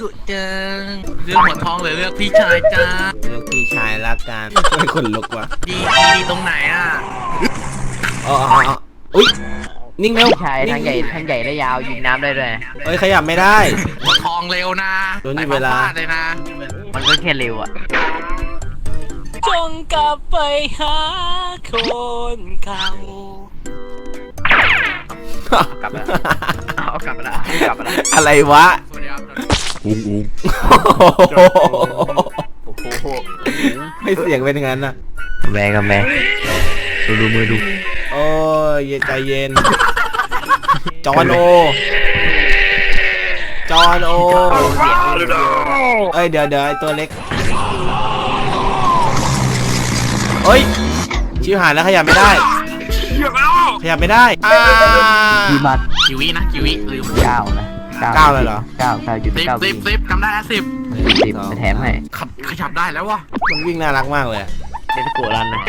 กุเจิงเลือกหัวทองหรือเลือกพี่ชายจ้าเลือกพี่ชายละกันไม่คนลุกว่ะดีดีดีตรงไหนอะอ๋ออ๋ออ๋ออุ้ยนิ่งเร็วใช่ทั้งใหญ่ทั้งใหญ่และยาวยิงน้ำได้ด้วยเอ้ยขยับไม่ได้หัวทองเร็วนะโดนอยู่ไปเวลาฟดเลยนะ มันก็แค่เร็วอะจงกลับไปหาคนเก่ากลับมาเอากลับมาละกลับมาละอะไรวะ สวัสดีครับโอ้โหไม่เสียงเป็นอย่างนั้นนะแม่กับแม่ดูดูมือดูโอ้ยเย็นใจเย็น จอนโอ จอนโอเอ้ยเดี๋ยวเดี๋ยวไอตัวเล็กเอ้ยชิวหายแล้วขยับไม่ได้ขยับไม่ได้อ่าดีมัดกิวินะกิวิลืมเก้านะ เก้าเลยเหรอ เก้าเก้าหยุดสิบเก้าสิบสิบจำได้แล้วสิบสิบไปแถมให้ขับขยับได้แล้ววะมันวิ่งน่ารักมากเลยอะเนสโกรันนะ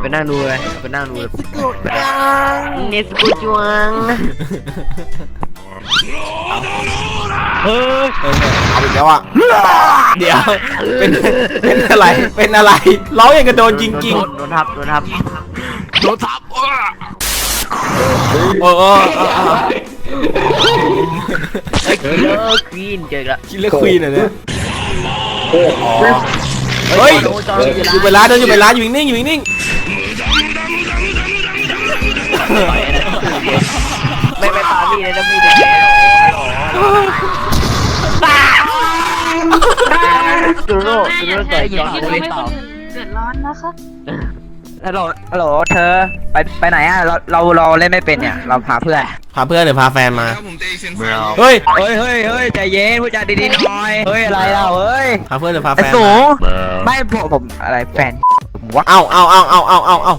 ไปนั่งดูเลยไปนั่งดูเลยเนสโกจวงเฮ้ยเออเอาอีกแล้วอะเดี๋ยวเป็นเป็นอะไรเป็นอะไรร้องอย่างกระโดนจริงโดนทับโดนทับโดนทับเออๆโอ้โอ้โอ้โอ้เฮ้ย คิลเลอร์ควีนเจอละคิดเลือกควีนเหรอเนี่ยอ๋อเฮ้ยอยู่เวลาเดินอยู่เวลาอยู่นิ่งๆอยู่นิ่งไม่ไปปามี่เลยนะพี่เด็กตูโร่ตูโร่ใส่จอดเลยเปล่าเดือดร้อนนะคะ ฮัลโหลฮัลโหลเธอ ไปไปไหนอะเราเราเราเล่นไม่เป็นเนี่ย เราพาเพื่อนๆพาเพื่อนหรือพาแฟนมาผมเตะเซนไซเฮ้ย เฮ้ยเฮ้ยเฮ้ยใจเย็นพูดจาดีๆหน่อยเฮ้ยอะไรเราเฮ้ยพาเพื่อนหรือพาแฟไอ้นสูมาไม่ผมผมอะไรแฟนผมว่าเอาเอาเอาเอาเอาเอาเอา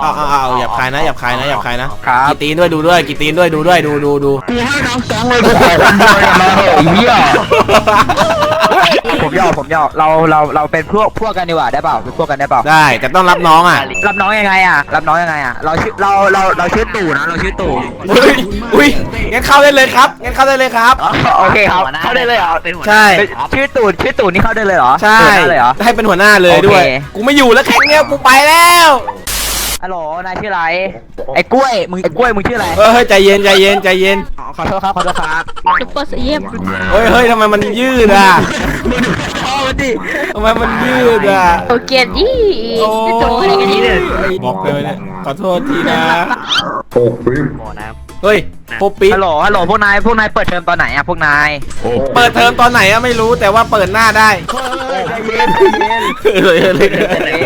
เอาเอาเอาหยับคายนะหยับคายนะหยับคายนะครับกีตีนด้วยดูด้วยกีตีนด้วยดูด้วยดูดูดูกูให้ทั้งสองเลยกูขอคนเดียวเนี่ยมาเหอะไอ้เหี้ย ผมยอมผมยอมเราเราเราเป็นพวกพวกกันดีกว่าได้เปล่าเป็นพวกกันได้เปล่าได้แต่ต้องรับน้องอะรับน้องยังไงอะรับน้องยังไงอะเราชื่อเราเราเราชื่อตู่นะเราชื่อตู่อุ้ยอุ้ยงั้นเข้าได้เลยครับงั้นเข้าได้เลยครับ โอเคครับเข้าได้เลยเหรอเป็นหัวใช่ ชื่อตู่ชื่อตู่นี่เข้าได้เลยเหรอใช่เข้าได้เลยเหรอ ให้เป็นหัวหน้าเลยด้วย โอเค กูไม่อยู่แล้วแข่งเนี้ยกูไปแล้ว ฮัลโหลนายชื่ออะไร ไอ้กล้วย มึงไอ้กล้วย มึงชื่ออะไรเออเฮ้ยใจเย็นใจเย็นใจเย็นขอโทษครับ ขอโทษครับซุปเปอร์เสียมเฮ้ยเฮ้ยทำไมมันยืดอะพ่อมันดิทำไมมันยืดอะโอเคดิโอ้จะโดนอะไรกันนี่เนี่ยบอกเลยเนี่ยขอโทษทีนะหมอน้เฮ้ยโปปีดฮัลโหลฮัลโหลพวกนายพวกนายเปิดเทอมตอนไหนอะพวกนาย เปิดเทอมตอนไหนอะไม่รู้แต่ว่าเปิดหน้าได้ใจเย็นใจเย็นเลยเลยโอ้ปิ๊บ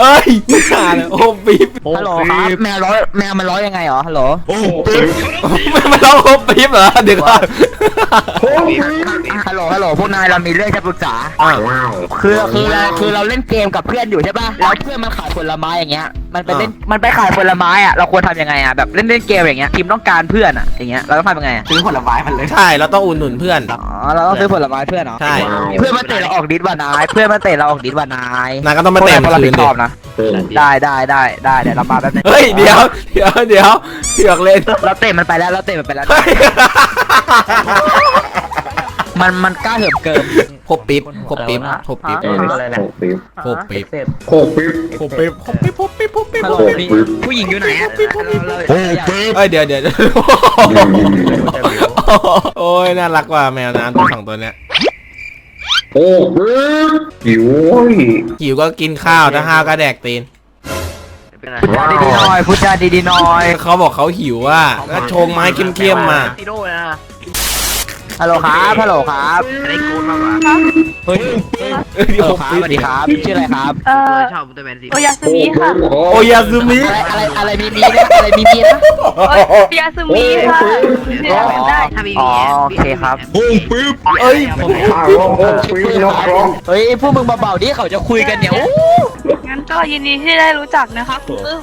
เอ้ยไม่ขาดเลยโอ้ปี๊บฮัลโหลครับแมวร้อยแมวมันร้อยยังไงเหรอฮัลโหลไม่มาเล่าโอ้ปี๊บเหรอเดี๋ยวก่อน ฮัลโหลฮัลโหลพวกนายเรามีเรื่องจะปรึกษา อ้าว คือคือเราคือเราเล่นเกมกับเพื่อนอยู่ใช่ป่ะแล้วเพื่อนมันขายผลไม้อย่างเงี้ย มันไปเล่นมันไปขายผลไม้อะเราควรทำยังไงอะแบบเล่นเล่นเกมอย่างเงี้ยทีมต้องการเพื่อนอะอย่างเงี้ยเราต้องทำยังไงอะซื้อผลไม้มันเลย ใช่ เราต้องอุ่นหนุนเพื่อน อ๋อเราต้องซื้อผลไม้เพื่อนเหรอใช่ เพื่อนมาเตะเราออกดิสว่านาย เพื่อนมาเตะเราออกดิสว่านายนายก็ต้องมาเตะพวกนายคืนรับผิดชดิอบนะได้ได้ได้ได้เดี๋ยวเรามาแป๊บนึงเฮ้ย เดี๋ยว เดี๋ยว เดี๋ยวเถือกเล่นเราเตะมันไปแล้วเราเตะมันไปแล้ว เฮ้ย มันมันกล้าเหิมเกิมพบปิ๊บพบปิ๊บพบปิ๊บอะไรนะพบปิ๊บโคปิ๊บพบปิ๊บพบปิ๊บพบปิ๊บพบปิ๊บฮัลโหลมีผู้หญิงอยู่ไหนอะโคปิ๊บเอ้ยเดี๋ยวเดี๋ยวโอ้ยน่ารักว่ะแมวน้ำตัวสองตัวเนี้ยโคปิ๊บหิวเว้ยหิวก็กินข้าวถ้าห้าวก็แดกตีนพูดจาดีๆหน่อยพูดจาดีๆหน่อยเขาบอกเขาหิวว่าก็ชงไม้เข้มๆมาซีโร่นะ ฮัลโหลครับฮัลโหลครับอะไรกูมากกว่าเฮ้ยเอ้ยฮัลเดี๋ยวโหลครับสวัสดีครับชื่ออะไรครับเอ่อชอบอุลตร้าแมนซีโอยาซึมิค่ะบขอโอยาซึมิ อะไรอะไรอะไรมีมีนะอะไรมีมีนะโอยาซึมิค่ะเนี่ยได้ถ้ามีอ๋อโอเคครับโคปิ๊บเอ้ยข้าวปิ๊บนะครับเฮ้ยพวกมึงเบาๆดิเขาจะคุยกันเนี่ยโอ้งั้นก็ยินดีที่ได้รู้จักนะคะคุณปึ้ม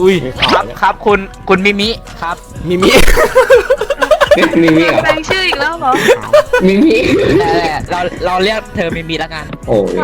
อุ้ยครับครับคุณคุณมิมิครับมิมิ มีมีเหรอแปลงชื่ออีกแล้วเหรอมีมีแต่เราเราเรียกเธอมิมิแล้วกัน โอ้ย